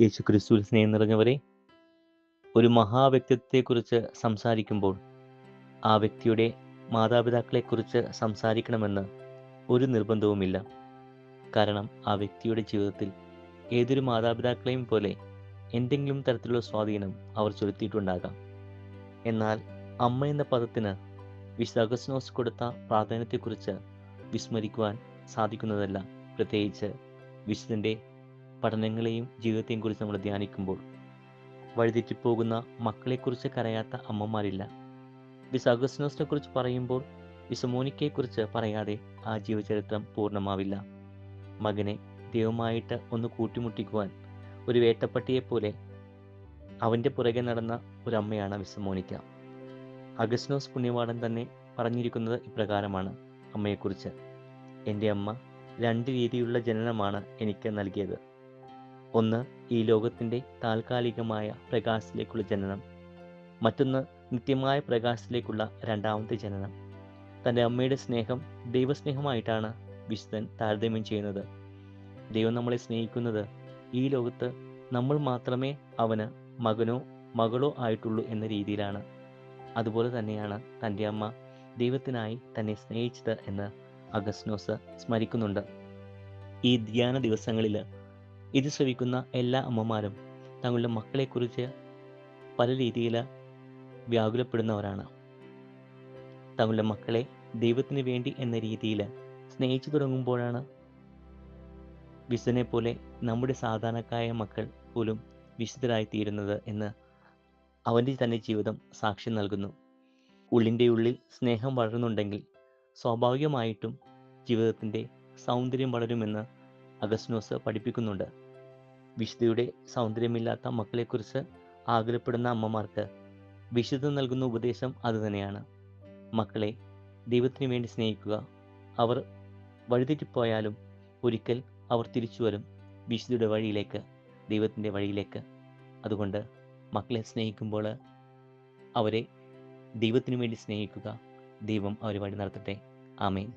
യേശു ക്രിസ്തുവിൽ സ്നേഹം നിറഞ്ഞവരെ ഒരു മഹാവ്യക്തിത്വത്തെക്കുറിച്ച് സംസാരിക്കുമ്പോൾ ആ വ്യക്തിയുടെ മാതാപിതാക്കളെക്കുറിച്ച് സംസാരിക്കണമെന്ന് ഒരു നിർബന്ധവുമില്ല. കാരണം ആ വ്യക്തിയുടെ ജീവിതത്തിൽ ഏതൊരു മാതാപിതാക്കളെയും പോലെ എന്തെങ്കിലും തരത്തിലുള്ള സ്വാധീനം അവർ ചെലുത്തിയിട്ടുണ്ടാകാം. എന്നാൽ അമ്മ എന്ന പദത്തിന് വിശുദ്ധ കൊടുത്ത പ്രാധാന്യത്തെക്കുറിച്ച് വിസ്മരിക്കുവാൻ സാധിക്കുന്നതല്ല. പ്രത്യേകിച്ച് വിശുദ്ധന്റെ പഠനങ്ങളെയും ജീവിതത്തെയും കുറിച്ച് നമ്മൾ ധ്യാനിക്കുമ്പോൾ വഴിതെറ്റിപ്പോകുന്ന മക്കളെക്കുറിച്ച് കരയാത്ത അമ്മമാരില്ല. വിസ് അഗസ്റ്റിനോസിനെ കുറിച്ച് പറയുമ്പോൾ വിസമോനിക്കയെക്കുറിച്ച് പറയാതെ ആ ജീവചരിത്രം പൂർണമാവില്ല. മകനെ ദൈവമായിട്ട് ഒന്ന് കൂട്ടിമുട്ടിക്കുവാൻ ഒരു വേട്ടപ്പട്ടിയെപ്പോലെ അവന്റെ പുറകെ നടന്ന ഒരു അമ്മയാണ് വിസമോനിക്ക അഗസ്റ്റിനോസ് പുണ്യവാടൻ തന്നെ പറഞ്ഞിരിക്കുന്നത് ഇപ്രകാരമാണ്. അമ്മയെക്കുറിച്ച് എന്റെ അമ്മ രണ്ട് രീതിയിലുള്ള ജനനമാണ് എനിക്ക് നൽകിയത്. ഒന്ന് ഈ ലോകത്തിന്റെ താൽക്കാലികമായ പ്രകാശത്തിലേക്കുള്ള ജനനം. മറ്റൊന്ന് നിത്യമായ പ്രകാശത്തിലേക്കുള്ള രണ്ടാമത്തെ ജനനം. തന്റെ അമ്മയുടെ സ്നേഹം ദൈവസ്നേഹമായിട്ടാണ് വിശുദ്ധൻ താരതമ്യം ചെയ്യുന്നത്. ദൈവം നമ്മളെ സ്നേഹിക്കുന്നത് ഈ ലോകത്ത് നമ്മൾ മാത്രമേ അവന് മകനോ മകളോ ആയിട്ടുള്ളൂ എന്ന രീതിയിലാണ്. അതുപോലെ തന്നെയാണ് തന്റെ അമ്മ ദൈവത്തിനായി തന്നെ സ്നേഹിച്ചത് എന്ന് അഗസ്നോസ് സ്മരിക്കുന്നുണ്ട്. ഈ ധ്യാന ദിവസങ്ങളിൽ ഇത് ശ്രവിക്കുന്ന എല്ലാ അമ്മമാരും തങ്ങളുടെ മക്കളെക്കുറിച്ച് പല രീതിയിൽ വ്യാകുലപ്പെടുന്നവരാണ്. തങ്ങളുടെ മക്കളെ ദൈവത്തിന് വേണ്ടി എന്ന രീതിയിൽ സ്നേഹിച്ചു തുടങ്ങുമ്പോഴാണ് വിശുദ്ധനെ പോലെ നമ്മുടെ സാധാരണക്കായ മക്കൾ പോലും വിശുദ്ധരായിത്തീരുന്നത് എന്ന് അവന്റെ തന്നെ ജീവിതം സാക്ഷ്യം നൽകുന്നു. ഉള്ളിന്റെ ഉള്ളിൽ സ്നേഹം വളരുന്നുണ്ടെങ്കിൽ സ്വാഭാവികമായിട്ടും ജീവിതത്തിന്റെ സൗന്ദര്യം വളരുമെന്ന് അഗസ്നോസ് പഠിപ്പിക്കുന്നുണ്ട്. വിശുദ്ധിയുടെ സൗന്ദര്യമില്ലാത്ത മക്കളെക്കുറിച്ച് ആഗ്രഹപ്പെടുന്ന അമ്മമാർക്ക് വിശുദ്ധ നൽകുന്ന ഉപദേശം അതുതന്നെയാണ്. മക്കളെ ദൈവത്തിന് വേണ്ടി സ്നേഹിക്കുക. അവർ വഴിതെറ്റിപ്പോയാലും ഒരിക്കൽ അവർ തിരിച്ചു വരും വിശുദ്ധിയുടെ വഴിയിലേക്ക് ദൈവത്തിന്റെ വഴിയിലേക്ക്. അതുകൊണ്ട് മക്കളെ സ്നേഹിക്കുമ്പോൾ അവരെ ദൈവത്തിനു വേണ്ടി സ്നേഹിക്കുക. ദൈവം അവരെ വഴി നടത്തട്ടെ. ആമേൻ.